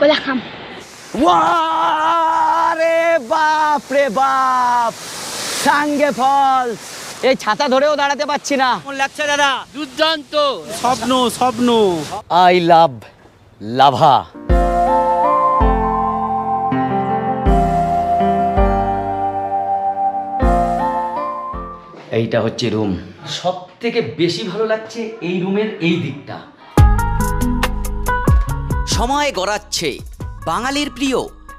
কোলাখাম রে বাপ রে বাপ সাঙ্গে ফলস এই ছাতা ধরেও দাঁড়াতে পারছি না। লাগছে দাদা? দুর্দান্ত। স্বপ্ন স্বপ্ন। I love Lava. এইটা হচ্ছে রুম। সব থেকে বেশি ভালো লাগছে এই রুমের এই দিকটা। সময় গড়াচ্ছে। বাঙালির প্রিয়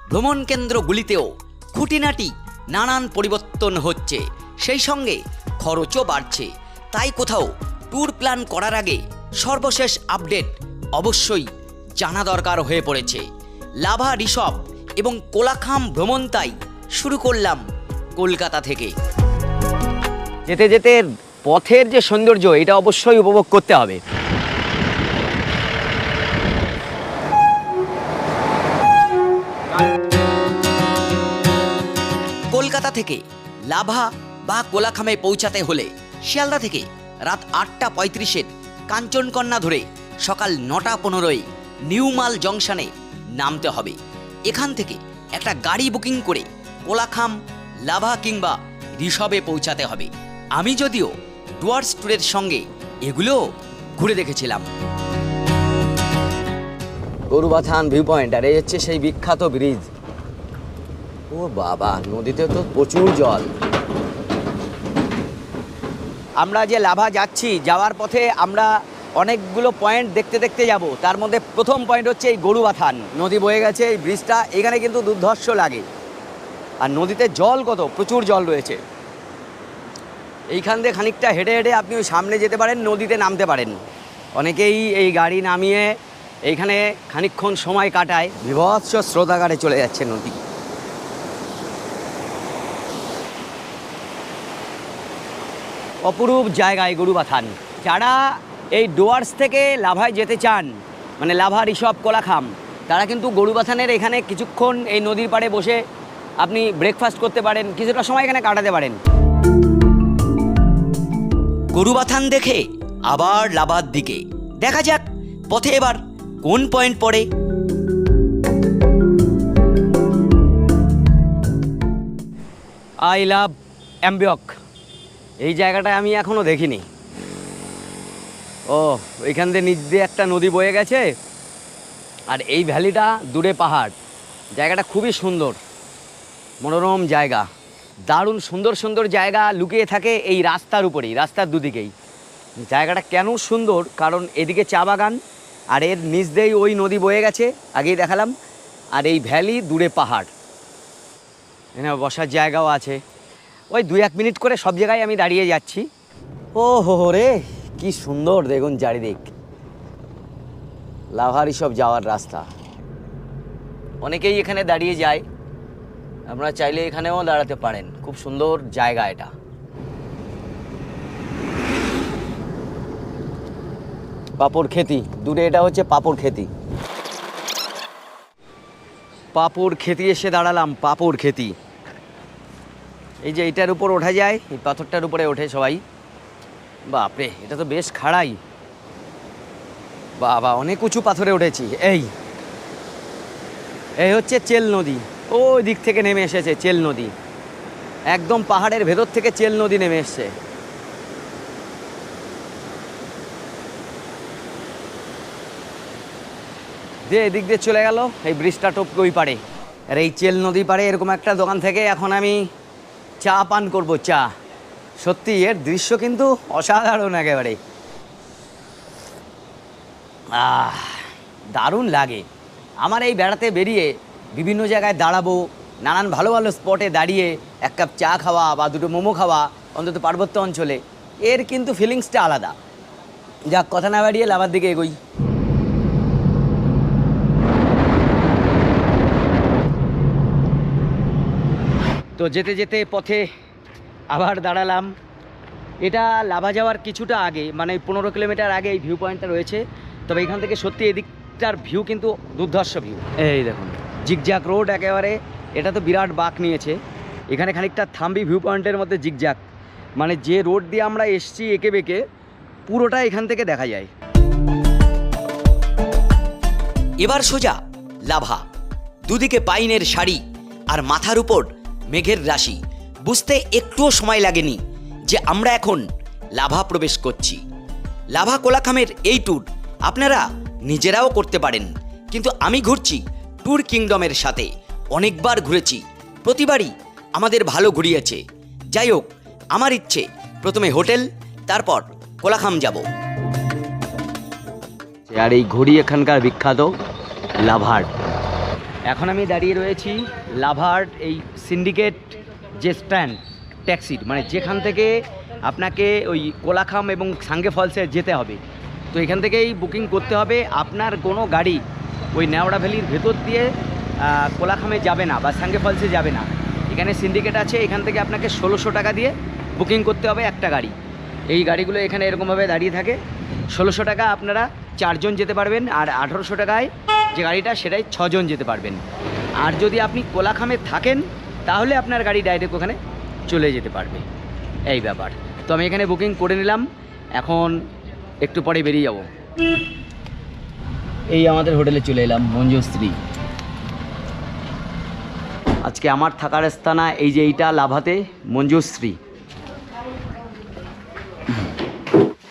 ভ্রমণ কেন্দ্রগুলিতেও খুঁটিনাটি নানান পরিবর্তন হচ্ছে। সেই সঙ্গে খরচও বাড়ছে। তাই কোথাও ট্যুর প্ল্যান করার আগে সর্বশেষ আপডেট অবশ্যই জানা দরকার হয়ে পড়েছে। লাভা রিসপ এবং কোলাখাম ভ্রমণ তাই শুরু করলাম কলকাতা থেকে। যেতে যেতে পথের যে সৌন্দর্য, এটা অবশ্যই উপভোগ করতে হবে। থেকে লাভা বা কোলাখামে পৌঁছাতে হলে শিয়ালদা থেকে রাত আটটা পঁয়ত্রিশের কাঞ্চনকন্যা ধরে সকাল নটা পনেরোয় নিউমাল জংশনে নামতে হবে। এখান থেকে একটা গাড়ি বুকিং করে কোলাখাম, লাভা কিংবা ঋষভে পৌঁছাতে হবে। আমি যদিও ডুয়ার্স ট্যুরের সঙ্গে এগুলো ঘুরে দেখেছিলাম। গরুবাথান ভিউ পয়েন্ট আর এই হচ্ছে সেই বিখ্যাত ব্রিজ। ও বাবা, নদীতে তো প্রচুর জল। আমরা যে লাভা যাচ্ছি, যাওয়ার পথে আমরা অনেকগুলো পয়েন্ট দেখতে দেখতে যাব। তার মধ্যে প্রথম পয়েন্ট হচ্ছে এই গরুবাথান। নদী বয়ে গেছে, এই ব্রিজটা, এখানে কিন্তু দুর্ধর্ষ লাগে। আর নদীতে জল কত? প্রচুর জল রয়েছে। এইখান দিয়ে খানিকটা হেঁটে হেঁটে আপনি ওই সামনে যেতে পারেন, নদীতে নামতে পারেন। অনেকেই এই গাড়ি নামিয়ে এইখানে খানিকক্ষণ সময় কাটায়। বিভৎস স্রোতাগারে চলে যাচ্ছে নদী। অপরূপ জায়গায় গরু গরুবাথান যারা এই ডোয়ার্স থেকে লাভায় যেতে চান মানে লাভা ঋষভ কোলাখাম তারা কিন্তু গরু গরুবাথানের এখানে কিছুক্ষণ এই নদীর পাড়ে বসে আপনি ব্রেকফাস্ট করতে পারেন কিছুটা সময় এখানে কাটাতে পারেন। গরু গরুবাথান দেখে আবার লাভার দিকে। দেখা যাক পথে এবার কোন পয়েন্ট পড়ে। আই লাভ অ্যাম্বিয়ক এই জায়গাটা আমি এখনও দেখিনি। ও, এখান দিয়ে নিচ দিয়ে একটা নদী বয়ে গেছে, আর এই ভ্যালিটা দূরে পাহাড়। জায়গাটা খুবই সুন্দর, মনোরম জায়গা। দারুণ সুন্দর সুন্দর জায়গা লুকিয়ে থাকে এই রাস্তার উপরেই, রাস্তার দুদিকেই। জায়গাটা কেন সুন্দর? কারণ এদিকে চা বাগান, আর এর নিচ দিয়েই ওই নদী বয়ে গেছে, আগেই দেখালাম। আর এই ভ্যালি দূরে পাহাড়। এখানে বসার জায়গাও আছে। ওই দুই এক মিনিট করে সব জায়গায় আমি দাঁড়িয়ে যাচ্ছি। ও হো হো রে, কি সুন্দর দেখুন চারিদিক। লাভারি সব যাওয়ার রাস্তা। অনেকেই এখানে দাঁড়িয়ে যায়। আপনারা চাইলে এখানেও দাঁড়াতে পারেন। খুব সুন্দর জায়গা এটা। পাপড় খেতি। দূরে এটা হচ্ছে পাপড় খেতি। পাপড় খেতি এসে দাঁড়ালাম, পাপড় খেতি। এই যে এইটার উপর ওঠা যায়, এই পাথরটার উপরে ওঠে সবাই। বাপরে, এটা তো বেশ খাড়াই। বাবা, অনেক উঁচু পাথরে উঠেছি। এই এই হচ্ছে চেল নদী। ওই দিক থেকে নেমে এসেছে চেল নদী। একদম পাহাড়ের ভেতর থেকে চেল নদী নেমে এসছে। দিয়ে এদিক দিয়ে চলে গেল। এই ব্রিজটা টপকে ওই পারে আর এই চেল নদী পাড়ে এরকম একটা দোকান থেকে এখন আমি চা পান করব, চা। সত্যি, এর দৃশ্য কিন্তু অসাধারণ একেবারে। আহ, দারুণ লাগে। আমার এই বেড়াতে বেরিয়ে বিভিন্ন জায়গায় দাঁড়াবো, নানান ভালো ভালো স্পটে দাঁড়িয়ে এক কাপ চা খাওয়া বা দুটো মোমো খাওয়া অন্তত পার্বত্য অঞ্চলে, এর কিন্তু ফিলিংসটা আলাদা। যাক, কথা না বাড়িয়ে লাভার দিকে এগোই। তো যেতে যেতে পথে আবার দাঁড়ালাম। এটা লাভা যাওয়ার কিছুটা আগে মানে পনেরো কিলোমিটার আগে এই ভিউ পয়েন্টটা রয়েছে। তবে এখান থেকে সত্যি এদিকটার ভিউ কিন্তু দুর্ধর্ষ ভিউ এই দেখুন। জিগজ্যাক রোড একেবারে এটা তো বিরাট বাঁক নিয়েছে। এখানে খানিকটা থাম্বি ভিউ পয়েন্টের মধ্যে জিগজ্যাক মানে যে রোড দিয়ে আমরা এসছি এঁকে বেঁকে পুরোটা এখান থেকে দেখা যায়। এবার সোজা লাভা। দুদিকে পাইনের শাড়ি আর মাথার উপর মেঘের রাশি। বুঝতে একটুও সময় লাগেনি যে আমরা এখন লাভা প্রবেশ করছি। লাভা কোলাখামের এই ট্যুর আপনারা নিজেরাও করতে পারেন। কিন্তু আমি ঘুরছি ট্যুর কিংডমের সাথে। অনেকবার ঘুরেছি। প্রতিবারই আমাদের ভালো ঘুরিয়েছে। যাই হোক, আমার ইচ্ছে, প্রথমে হোটেল, তারপর কোলাখাম যাব। আর এই ঘড়ি এখানকার বিখ্যাত লাভার্ড এখন আমি দাঁড়িয়ে রয়েছি লাভার্ড এই সিন্ডিকেট যে স্ট্যান্ড ট্যাক্সির মানে যেখান থেকে আপনাকে ওই কোলাখাম এবং সাঙ্গে ফলসে যেতে হবে। তো এখান থেকেই বুকিং করতে হবে। আপনার কোনো গাড়ি ওই নেওড়া ভ্যালির ভেতর দিয়ে কোলাখামে যাবে না বা সাঙ্গে ফলসে যাবে না। এখানে সিন্ডিকেট আছে, এখান থেকে আপনাকে ষোলোশো টাকা দিয়ে বুকিং করতে হবে একটা গাড়ি। এই গাড়িগুলো এখানে এরকমভাবে দাঁড়িয়ে থাকে। ষোলোশো টাকা আপনারা চারজন যেতে পারবেন আর আঠারোশো টাকায় যে গাড়িটা, সেটাই ছজন যেতে পারবেন। আর যদি আপনি কোলাখামে থাকেন, তাহলে আপনার গাড়ি ডাইরেক্ট ওখানে চলে যেতে পারবে। এই ব্যাপার। তো আমি এখানে বুকিং করে নিলাম। এখন একটু পরে বেরিয়ে যাব। এই আমাদের হোটেলে চলে এলাম, মঞ্জুশ্রী। আজকে আমার থাকার স্থানা এই যে এইটা, লাভাতে মঞ্জুশ্রী।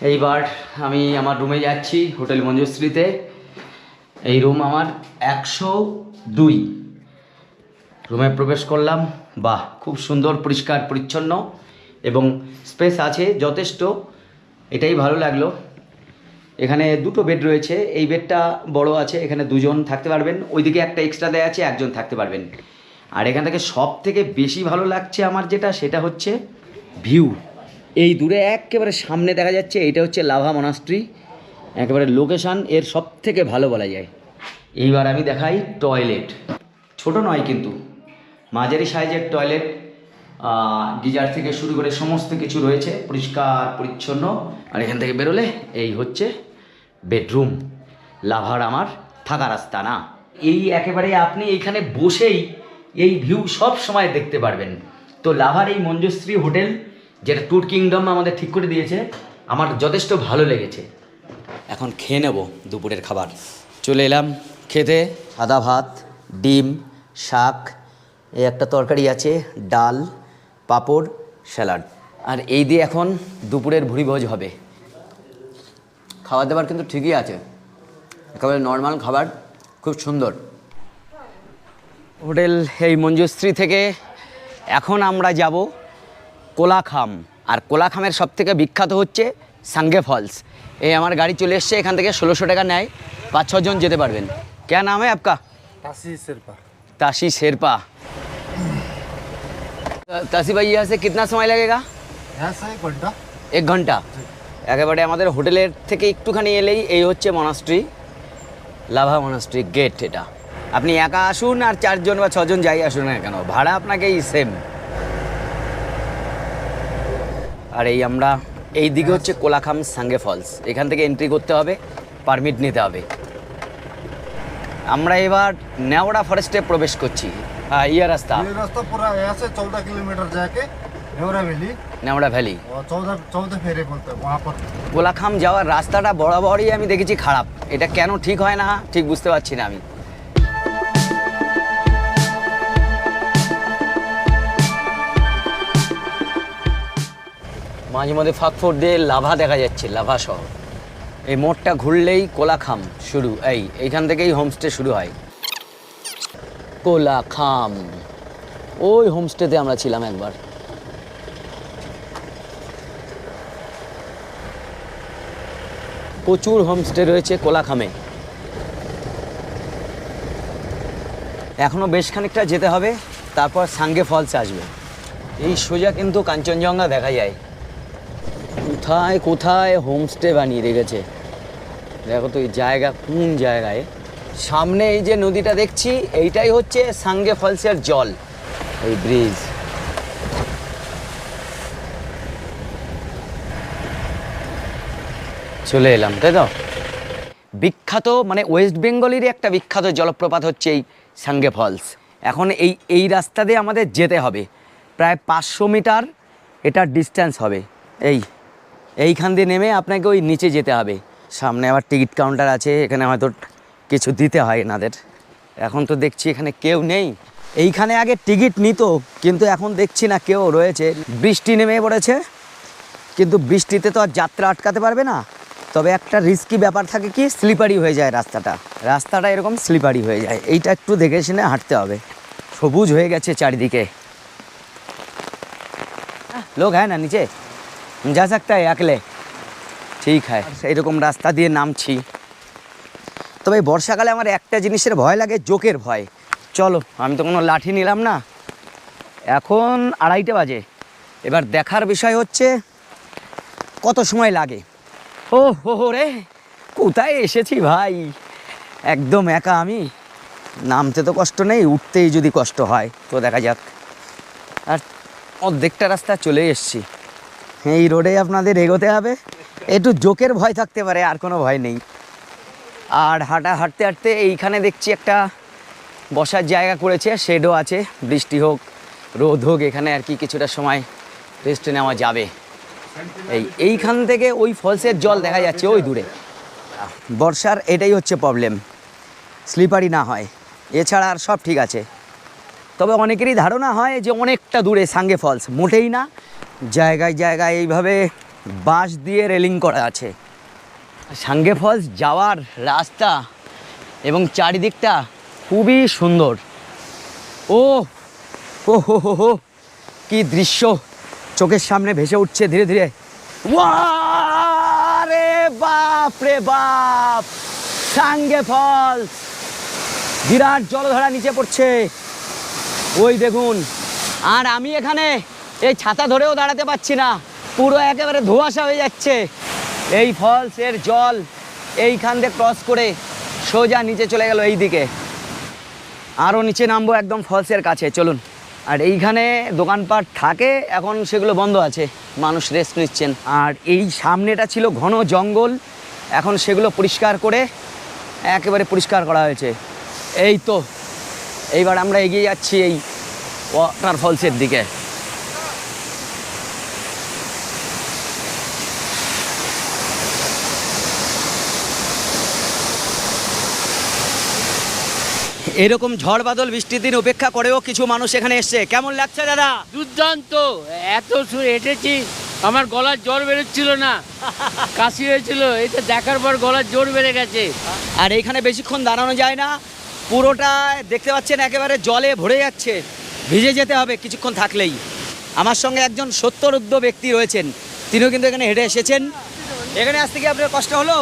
এইবার আমি আমার রুমে যাচ্ছি, হোটেল মঞ্জুশ্রীতে। এই রুম আমার একশো দুই। রুমে প্রবেশ করলাম, বাহ, খুব সুন্দর, পরিষ্কার, পরিচ্ছন্ন এবং স্পেস আছে, যথেষ্ট। এটাই ভালো লাগল। এখানে দুটো বেড রয়েছে, এই বেডটা বড় আছে, এখানে দুজন থাকতে পারবেন। ওইদিকে একটা এক্সট্রা দেয়া আছে, একজন থাকতে পারবেন। আর এখান থেকে সব থেকে বেশি ভালো লাগছে আমার যেটা, সেটা হচ্ছে ভিউ এই দূরে একেবারে সামনে দেখা যাচ্ছে, এটা হচ্ছে লাভা মনাস্ট্রি একেবারে লোকেশান এর সব থেকে ভালো বলা যায়। এইবার আমি দেখাই টয়লেট ছোট নয় কিন্তু, মাঝারি সাইজের টয়লেট গিজার থেকে শুরু করে সমস্ত কিছু রয়েছে, পরিষ্কার, পরিচ্ছন্ন। আর এখান থেকে বেরোলে এই হচ্ছে বেডরুম লাভার আমার থাকার রাস্তা না। এই একেবারে আপনি এইখানে বসেই এই ভিউ সব সময় দেখতে পারবেন। তো লাভার এই মঞ্জুশ্রী হোটেল যেটা ট্যুর কিংডম আমাদের ঠিক করে দিয়েছে, আমার যথেষ্ট ভালো লেগেছে। এখন খেয়ে নেব দুপুরের খাবার। চলে এলাম খেতে সাদা ভাত, ডিম, শাক, এই একটা তরকারি আছে, ডাল, পাঁপড়, স্যালাড। আর এই দিয়ে এখন দুপুরের ভুরিভোজ হবে। খাবার দাবার কিন্তু ঠিকই আছে। একেবারে নর্মাল খাবার, খুব সুন্দর। হোটেল এই মঞ্জুশ্রী থেকে এখন আমরা যাব কোলাখাম আর কোলাখামের সব থেকে বিখ্যাত হচ্ছে সাঙ্গে ফলস এই আমার গাড়ি চলে এসছে এখান থেকে ষোলোশো টাকা নেয় পাঁচ ছজন যেতে পারবেন क्या नाम है आपका काशी सिरपा ताशी शेरपा ताशी भाई यहाँ से कितना समय लगेगा यहाँ से एक घंटा এক ঘন্টা একেবারে আমাদের হোটেলের থেকে একটুখানি এলেই এই হচ্ছে মনাস্ট্রি লাভা মনাস্ট্রি গেট এটা আপনি একা আসুন আর চারজন বা ছজন যাই আসুন না কেন ভাড়া আপনাকেই সেম আর এই আমরা এই দিকে হচ্ছে কোলাখাম সাঙ্গে ফলস এখান থেকে এন্ট্রি করতে হবে পারমিট নিতে হবে আমরা এবার নেওড়া ফরেস্টে প্রবেশ করছি হ্যাঁ ইয়ে রাস্তা ये रास्ता पूरा यहाँ से चौदह किलोमीटर जाके नेवरा वैली নেওড়া ভ্যালি और चौदह चौदह फेरे बोलते हैं वहाँ पर কোলাখাম যাওয়ার রাস্তাটা বরাবরই আমি দেখেছি খারাপ এটা কেন ঠিক হয় না ঠিক বুঝতে পারছি না আমি মাঝে মধ্যে ফাঁকফোর দিয়ে লাভা দেখা যাচ্ছে, লাভা শহর। এই মোড়টা ঘুরলেই কোলাখাম শুরু, এই, এইখান থেকেই হোমস্টে শুরু হয়। কোলাখাম, ওই হোমস্টেতে আমরা ছিলাম একবার। প্রচুর হোমস্টে রয়েছে কোলাখামে। এখনও বেশ খানিকটা যেতে হবে, তারপর সাঙ্গে ফলস আসবে। এই সোজা কিন্তু কাঞ্চনজঙ্ঘা দেখা যায়। কোথায় কোথায় হোমস্টে বানিয়ে রেখেছে? দেখো তো এই জায়গা কোন জায়গায়? সামনে এই যে নদীটা দেখছি, এইটাই হচ্ছে সাঙ্গে ফলসের জল, এই ব্রিজ চলে এলাম, তাই তো? বিখ্যাত মানে ওয়েস্ট বেঙ্গলেরই একটা বিখ্যাত জলপ্রপাত হচ্ছে এই সাঙ্গে ফলস। এখন এই এই রাস্তা দিয়ে আমাদের যেতে হবে। প্রায় পাঁচশো মিটার, এটার ডিস্টেন্স হবে। এই এইখান দিয়ে নেমে আপনাকে ওই নিচে যেতে হবে। সামনে আবার টিকিট কাউন্টার আছে, এখানে হয়তো কিছু দিতে হয় এনাদের। এখন তো দেখছি এখানে কেউ নেই। এইখানে আগে টিকিট নিত, কিন্তু এখন দেখছি না কেউ রয়েছে। বৃষ্টি নেমে পড়েছে, কিন্তু বৃষ্টিতে তো আর যাত্রা আটকাতে পারবে না। তবে একটা রিস্কি ব্যাপার থাকে কি স্লিপারি হয়ে যায় রাস্তাটা। রাস্তাটা এরকম স্লিপারি হয়ে যায়। এইটা একটু দেখে শুনে হাঁটতে হবে। সবুজ হয়ে গেছে চারিদিকে। লোক হ্যাঁ না, নিচে? যা सकता है अकेले ঠিক হ্যাঁ এইরকম রাস্তা দিয়ে নামছি তবে এই বর্ষাকালে আমার একটা জিনিসের ভয় লাগে জোকের ভয় চলো আমি তো কোনো লাঠি নিলাম না এখন আড়াইটে বাজে এবার দেখার বিষয় হচ্ছে কত সময় লাগে ও হো হো রে কোথায় এসেছি ভাই একদম একা আমি নামতে তো কষ্ট নেই উঠতেই যদি কষ্ট হয় তো দেখা যাক আর অর্ধেকটা রাস্তা চলে এসেছি এই রোডে আপনাদের এগোতে হবে। একটু জোকের ভয় থাকতে পারে, আর কোনো ভয় নেই। আর হাঁটা হাঁটতে হাঁটতে এইখানে দেখছি একটা বসার জায়গা করেছে, শেডও আছে। বৃষ্টি হোক, রোদ হোক, এখানে আর কি কিছুটা সময় রেস্ট নেওয়া যাবে। এই এইখান থেকে ওই ফলসের জল দেখা যাচ্ছে ওই দূরে। বর্ষার এটাই হচ্ছে প্রবলেম স্লিপারি না হয়। এছাড়া আর সব ঠিক আছে। তবে অনেকেরই ধারণা হয় যে অনেকটা দূরে সাঙ্গে ফলস মোটেই না। জায়গায় জায়গায় এইভাবে বাঁশ দিয়ে রেলিং করা আছে। সাঙ্গে ফলস যাওয়ার রাস্তা এবং চারিদিকটা খুবই সুন্দর। ও ও হো হো হো কি দৃশ্য। চোখের সামনে ভেসে উঠছে ধীরে ধীরে। রে বাপ রে বাপ! সাঙ্গে ফলস! বিরাট জলধারা নিচে পড়ছে। ওই দেখুন, আর আমি এখানে এই ছাতা ধরেও দাঁড়াতে পারছি না। পুরো একেবারে ধোয়াশা হয়ে যাচ্ছে। এই ফলসের জল এইখান দিয়ে ক্রস করে সোজা নিচে চলে গেল এই দিকে আরও নিচে নামবো একদম ফলসের কাছে, চলুন। আর এইখানে দোকানপাট থাকে, এখন সেগুলো বন্ধ আছে। মানুষ রেস্ট নিচ্ছেন। আর এই সামনেটা ছিল ঘন জঙ্গল। এখন সেগুলো পরিষ্কার করে একেবারে পরিষ্কার করা হয়েছে। এই তো, এইবার আমরা এগিয়ে যাচ্ছি এই ওয়াটার ফলসের দিকে। এরকম ঝড় বাদল বৃষ্টির দিন উপেক্ষা করেও কিছু মানুষ এখানে এসছে। কেমন লাগছে দাদা? দুর্দান্ত। এত সুর হেঁটেছি আমার গলার জ্বর বেরোচ্ছিল না। কাশি হয়েছিল এটা দেখার পর গলার জোর বেড়ে গেছে। আর এইখানে বেশিক্ষণ দাঁড়ানো যায় না পুরোটা দেখতে পাচ্ছেন একেবারে জলে ভরে যাচ্ছে। ভিজে যেতে হবে কিছুক্ষণ থাকলেই। আমার সঙ্গে একজন সত্তরুদ্ধ ব্যক্তি রয়েছেন তিনিও কিন্তু এখানে হেঁটে এসেছেন। এখানে আসতে কি আপনার কষ্ট হলো?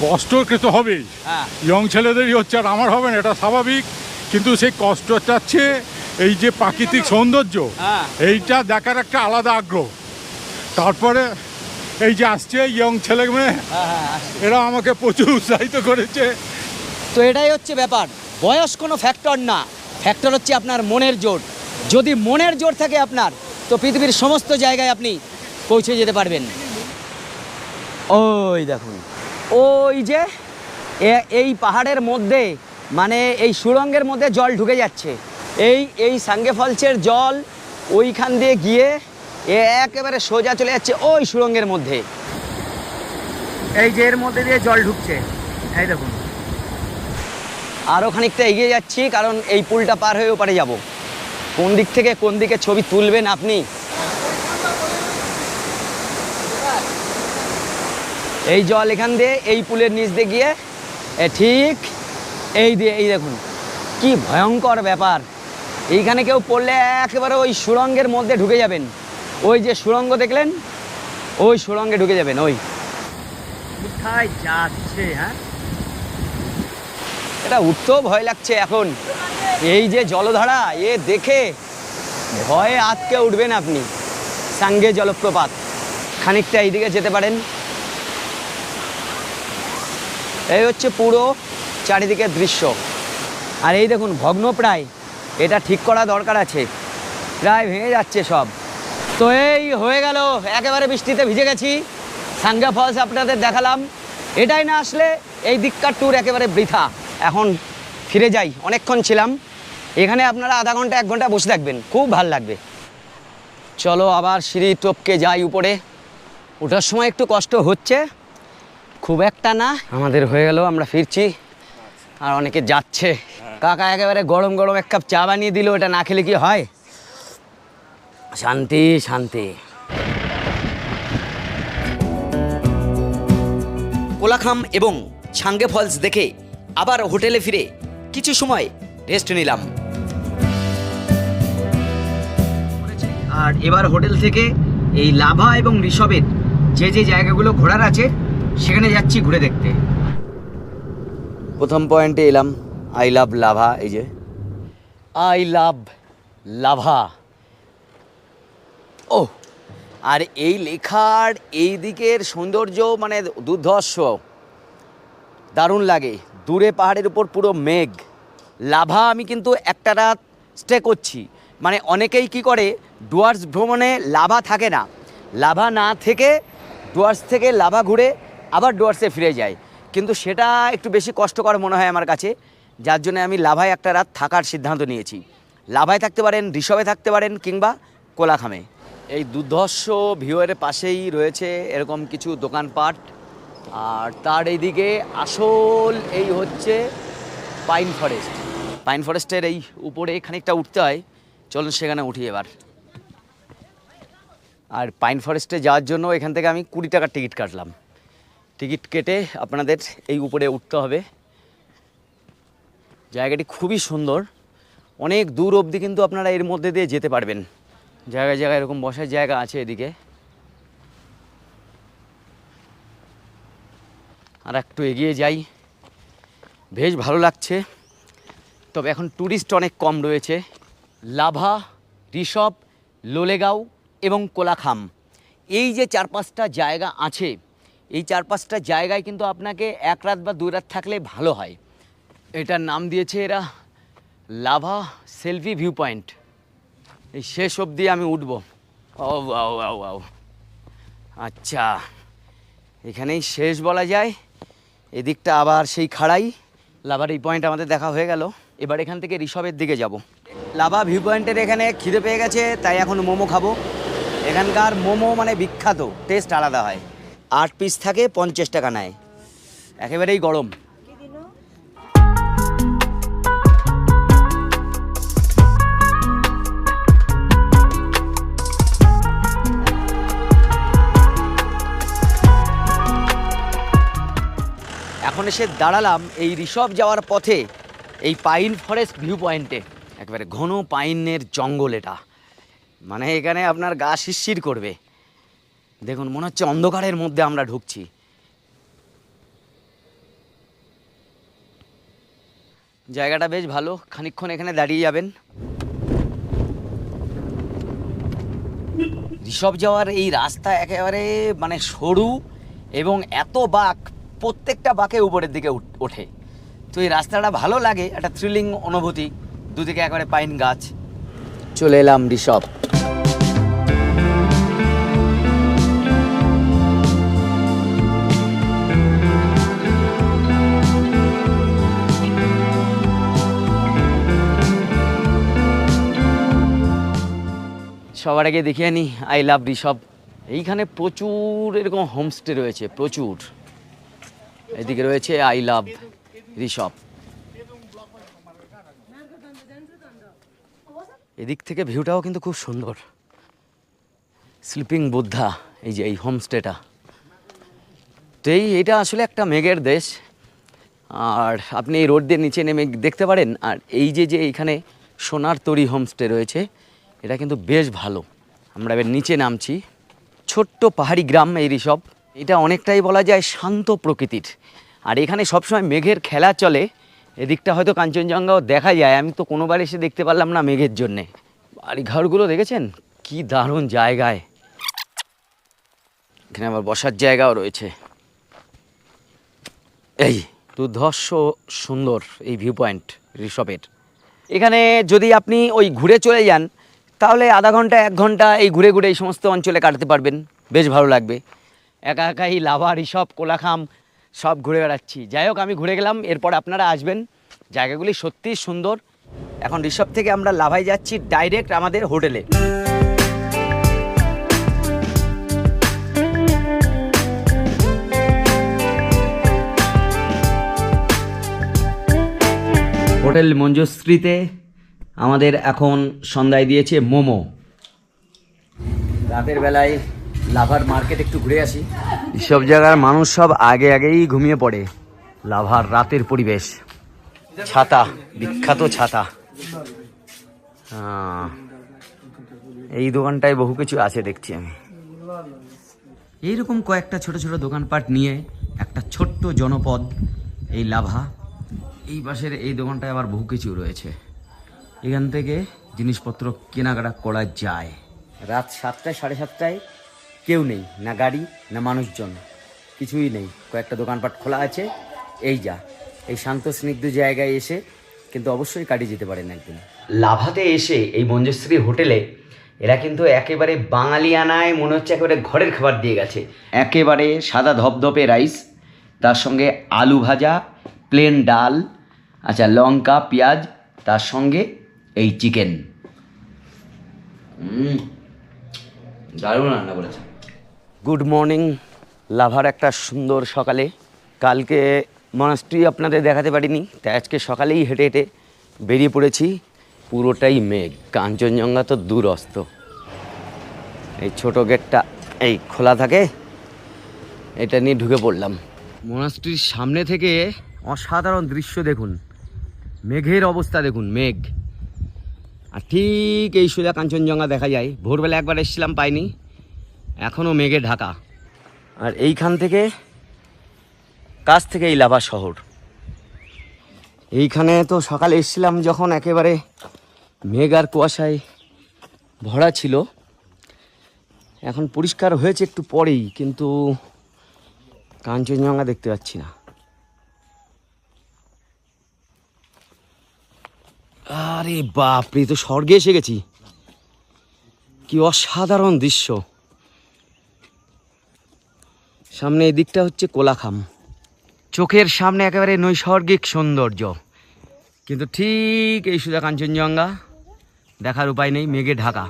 কষ্ট কিন্তু হবেই। হ্যাঁ। ইয়ং ছেলেদেরই হচ্ছে আর আমার হবে না এটা স্বাভাবিক। কিন্তু সেই কষ্ট চাচ্ছে এই যে প্রাকৃতিক সৌন্দর্য হ্যাঁ। এইটা দেখার একটা আলাদা আগ্রহ। তারপরে এই যে আসছে ইয়ং ছেলে মেয়ে হ্যাঁ হ্যাঁ এরা আমাকে প্রচুর উৎসাহিত করেছে। তো এটাই হচ্ছে ব্যাপার। বয়স কোনো ফ্যাক্টর না। ফ্যাক্টর হচ্ছে আপনার মনের জোর। যদি মনের জোর থাকে আপনার তো পৃথিবীর সমস্ত জায়গায় আপনি পৌঁছে যেতে পারবেন। ওই দেখুন। ওই যে এই পাহাড়ের মধ্যে মানে এই সুড়ঙ্গের মধ্যে জল ঢুকে যাচ্ছে। এই এই সাঙ্গে ফলসের জল ওইখান দিয়ে গিয়ে এ একেবারে সোজা চলে যাচ্ছে ওই সুড়ঙ্গের মধ্যে। এই যে এর মধ্যে দিয়ে জল ঢুকছে। এই দেখুন। আরও খানিকটা এগিয়ে যাচ্ছি কারণ এই পুলটা পার হয়ে ওপারে যাব। কোন দিক থেকে কোন দিকে ছবি তুলবেন আপনি? এই জল এখান দিয়ে এই পুলের নিচ দিয়ে গিয়ে এ ঠিক এই দিয়ে এই দেখুন কি ভয়ঙ্কর ব্যাপার। এইখানে কেউ পড়লে একেবারে ওই সুড়ঙ্গের মধ্যে ঢুকে যাবেন। ওই যে সুড়ঙ্গ দেখলেন ওই সুড়ঙ্গে ঢুকে যাবেন ওই। কোথায় যাচ্ছে হ্যাঁ? এটা উঠতেও ভয় লাগছে এখন। এই যে জলধারা এ দেখে ভয়ে আতকে উঠবেন আপনি। সাঙ্গে জলপ্রপাত। খানিকটা এইদিকে যেতে পারেন। এই হচ্ছে পুরো চারিদিকের দৃশ্য। আর এই দেখুন, ভগ্নপ্রায়। এটা ঠিক করা দরকার আছে। প্রায় ভেঙে যাচ্ছে সব। তো এই হয়ে গেল, একেবারে বৃষ্টিতে ভিজে গেছি। সাঙ্গা ফলস আপনাদের দেখালাম। এটাই না আসলে এই দিককার ট্যুর একেবারে বৃথা। এখন ফিরে যাই, অনেকক্ষণ ছিলাম। এখানে আপনারা আধা ঘণ্টা, এক ঘণ্টা বসে থাকবেন। খুব ভালো লাগবে। চলো আবার সিঁড়ি টপকে যাই উপরে। ওঠার সময় একটু কষ্ট হচ্ছে। খুব একটা না, আমাদের হয়ে গেল আমরা ফিরছি। আর অনেকে যাচ্ছে। কাকা একেবারে গরম গরম এক কাপ চা বানিয়ে দিল, এটা না খেলে কি হয়? শান্তি শান্তি। কোলাখাম এবং ছাঙ্গে ফলস দেখে আবার হোটেলে ফিরে কিছু সময় রেস্ট নিলাম। আর এবার হোটেল থেকে এই লাভা এবং ঋষভের যে যে জায়গাগুলো ঘোরার আছে সেখানে যাচ্ছি ঘুরে দেখতে। প্রথম পয়েন্টে এলাম আই লাভ লাভা এই যে। আই লাভ লাভা ও আর এই লেখার এই দিকের সৌন্দর্য মানে দুর্ধর্ষ। দারুণ লাগে। দূরে পাহাড়ের উপর পুরো মেঘ। লাভা আমি কিন্তু একটা রাত স্টে করছি। মানে অনেকেই কি করে, ডুয়ার্স ভ্রমণে লাভা থাকে না। লাভা না থেকে, ডুয়ার্স থেকে লাভা ঘুরে আবার ডুয়ার্সে ফিরে যায় কিন্তু সেটা একটু বেশি কষ্টকর মনে হয় আমার কাছে। যার জন্য আমি লাভায় একটা রাত থাকার সিদ্ধান্ত নিয়েছি। লাভায় থাকতে পারেন, ঋষভে থাকতে পারেন কিংবা কোলাখামে। এই দুর্ধর্ষ ভিউয়ের পাশেই রয়েছে এরকম কিছু দোকানপাট। আর তার এইদিকে আসল এই হচ্ছে পাইন ফরেস্ট। পাইন ফরেস্টের এই উপরে খানিকটা উঠতে হয়। চলুন সেখানে উঠি এবার। আর পাইন ফরেস্টে যাওয়ার জন্য এখান থেকে আমি কুড়ি টাকার টিকিট কাটলাম। টিকিট কেটে আপনাদের এই উপরে উঠতে হবে। জায়গাটি খুবই সুন্দর। অনেক দূর অবধি কিন্তু আপনারা এর মধ্যে দিয়ে যেতে পারবেন। জায়গায় জায়গায় এরকম বসার জায়গা আছে এদিকে। আর একটু এগিয়ে যাই। বেশ ভালো লাগছে। তবে এখন ট্যুরিস্ট অনেক কম রয়েছে। লাভা, ঋষভ, লোলেগাঁও এবং কোলাখাম। এই যে চার পাঁচটা জায়গা আছে এই চার পাঁচটা জায়গায় কিন্তু আপনাকে এক রাত বা দুই রাত থাকলে ভালো হয়। এটার নাম দিয়েছে এরা লাভা সেলফি ভিউ পয়েন্ট এই শেষ অবধি আমি উঠব। ও আও আও আও আচ্ছা এখানেই শেষ বলা যায়। এদিকটা আবার সেই খাড়াই। লাভার এই পয়েন্ট আমাদের দেখা হয়ে গেল। এবার এখান থেকে ঋষভের দিকে যাব। লাভা ভিউ পয়েন্টের এখানে খিদে পেয়ে গেছে, তাই এখন মোমো খাব। এখানকার মোমো মানে বিখ্যাত টেস্ট আলাদা হয়। আট পিস থাকে, পঞ্চাশ টাকা নেয়। একেবারেই গরম। এখন এসে দাঁড়ালাম এই ঋষভ যাওয়ার পথে, এই পাইন ফরেস্ট ভিউ পয়েন্টে। একেবারে ঘন পাইনের জঙ্গল এটা। মানে এখানে আপনার গা শিরশির করবে। দেখুন, মনে হচ্ছে অন্ধকারের মধ্যে আমরা ঢুকছি। জায়গাটা বেশ ভালো, খানিকক্ষণ এখানে দাঁড়িয়ে যাবেন। ঋষভ যাওয়ার এই রাস্তা একেবারে মানে সরু এবং এত বাঁক, প্রত্যেকটা বাঁকে উপরের দিকে ওঠে। তো এই রাস্তাটা ভালো লাগে, একটা থ্রিলিং অনুভূতি, দুদিকে একেবারে পাইন গাছ। চলে এলাম ঋষভ। সবার আগে দেখিয়ে নি আই লাভ ঋষভ। এইখানে প্রচুর এরকম হোমস্টে রয়েছে, প্রচুর। এদিকে রয়েছে আই লাভ ঋষভ। এদিক থেকে ভিউটাও কিন্তু খুব সুন্দর। স্লিপিং বুদ্ধা এই যে এই হোমস্টেটা তো এই, এটা আসলে একটা মেঘের দেশ। আর আপনি এই রোড দিয়ে নিচে নেমে দেখতে পারেন, আর এই যে যে এইখানে সোনার তরি হোমস্টে রয়েছে এটা কিন্তু বেশ ভালো। আমরা এবার নিচে নামছি। ছোট্ট পাহাড়ি গ্রাম এই ঋষভ এটা অনেকটাই বলা যায় শান্ত প্রকৃতির। আর এখানে সবসময় মেঘের খেলা চলে। এদিকটা হয়তো কাঞ্চনজঙ্ঘাও দেখা যায়। আমি তো কোনোবার এসে দেখতে পারলাম না মেঘের জন্যে। বাড়ি ঘরগুলো দেখেছেন? কি দারুণ জায়গায়। এখানে আবার বসার জায়গাও রয়েছে। এই, দুর্ধর্ষ সুন্দর এই ভিউ পয়েন্ট ঋষভের এখানে যদি আপনি ওই ঘুরে চলে যান তাহলে আধা ঘণ্টা, এক ঘণ্টা এই ঘুরে ঘুরে এই সমস্ত অঞ্চলে কাটাতে পারবেন। বেশ ভালো লাগবে। একা একাই লাভা ঋষভ কোলাখাম, সব ঘুরে বেড়াচ্ছি। যাই হোক, আমি ঘুরে গেলাম। এরপর আপনারা আসবেন। জায়গাগুলি সত্যিই সুন্দর। এখন ঋষভ থেকে আমরা লাভায় যাচ্ছি ডাইরেক্ট আমাদের হোটেলে। হোটেল মঞ্জুশ্রীতে আমাদের এখন সন্ধ্যায় দিয়েছে মোমো। রাতের বেলায় লাভার মার্কেট একটু ঘুরে আসি। সব জায়গার মানুষ সব আগে আগেই ঘুমিয়ে পড়ে। লাভার রাতের পরিবেশ। ছাতা বিখ্যাত ছাতা। এই দোকানটায় বহু কিছু আছে দেখছি আমি। এইরকম কয়েকটা ছোট ছোট দোকানপাট নিয়ে একটা ছোট্ট জনপদ এই লাভা। এই পাশের এই দোকানটায় আবার বহু কিছু রয়েছে। এখান থেকে জিনিসপত্র কেনাকাটা করা যায়। রাত সাতটায় সাড়ে সাতটায় কেউ নেই না গাড়ি না মানুষজন কিছুই নেই। কয়েকটা দোকানপাট খোলা আছে এই যা। এই শান্ত স্নিগ্ধ জায়গায় এসে কিন্তু অবশ্যই কাটিয়ে যেতে পারেন একদিন। লাভাতে এসে এই মঞ্জুশ্রী হোটেলে এরা কিন্তু একেবারে বাঙালিয়ানায় মনে হচ্ছে একেবারে ঘরের খাবার দিয়ে গেছে। একেবারে সাদা ধপধপে রাইস তার সঙ্গে আলু ভাজা প্লেন ডাল আচ্ছা লঙ্কা পেঁয়াজ তার সঙ্গে এই চিকেন দারুণ রান্না করেছে। গুড মর্নিং লাভার একটা সুন্দর সকালে। কালকে মনাস্ট্রি আপনাদের দেখাতে পারিনি তাই আজকে সকালেই হেঁটে হেঁটে বেরিয়ে পড়েছি। পুরোটাই মেঘ কাঞ্চনজঙ্ঘা তো দূর অস্ত এই ছোট গেটটা এই খোলা থাকে এটা নিয়ে ঢুকে পড়লাম। মনাস্ট্রির সামনে থেকে অসাধারণ দৃশ্য দেখুন। মেঘের অবস্থা দেখুন মেঘ। আর ঠিক এই সোজা কাঞ্চনজঙ্ঘা দেখা যায়। ভোরবেলা একবার এসেছিলাম পাইনি এখনও মেঘে ঢাকা। আর এইখান থেকে কাছ থেকে এই লাভা শহর। এইখানে তো সকালে এসেছিলাম যখন একেবারে মেঘ আর কুয়াশায় ভরা ছিল। এখন পরিষ্কার হয়েছে একটু পরেই, কিন্তু কাঞ্চনজঙ্ঘা দেখতে পাচ্ছি না। আরে বাপরে এ তো স্বর্গে এসে গেছি। কি অসাধারণ দৃশ্য। সামনে এই দিকটা হচ্ছে কোলাখাম। চোখের সামনে একেবারে নৈসর্গিক সৌন্দর্য। কিন্তু ঠিক এই সুদা কাঞ্চনজঙ্ঘা, দেখার উপায় নেই, মেঘে ঢাকা।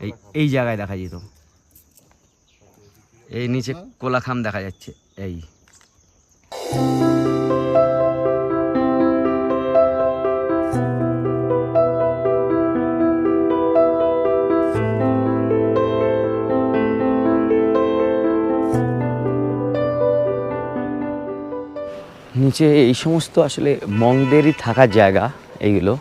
এই এই জায়গায় দেখা যেত। এই নিচে কোলাখাম দেখা যাচ্ছে, এই। নিচে এই সমস্ত আসলে মংদেরই থাকার জায়গা এইগুলো।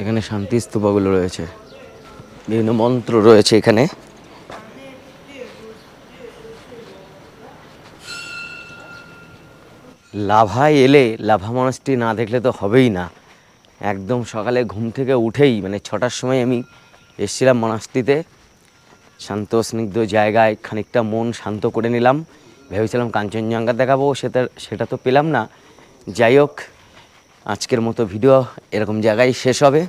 এখানে শান্তি স্তূপাগুলো রয়েছে। বিভিন্ন মন্ত্র রয়েছে এখানে। লাভায় এলে লাভা মানুষটি না দেখলে তো হবেই না। একদম সকালে ঘুম থেকে উঠেই মানে ছটার সময় আমি এসেছিলাম মনাসটিতে শান্ত, স্নিগ্ধ জায়গায় খানিকটা মন শান্ত করে নিলাম। ভেবেছিলাম কাঞ্চনজঙ্ঘা দেখাবো, সেটা সেটা তো পেলাম না। যাই হোক, আজকের মতো ভিডিও এরকম জায়গায় শেষ হবে।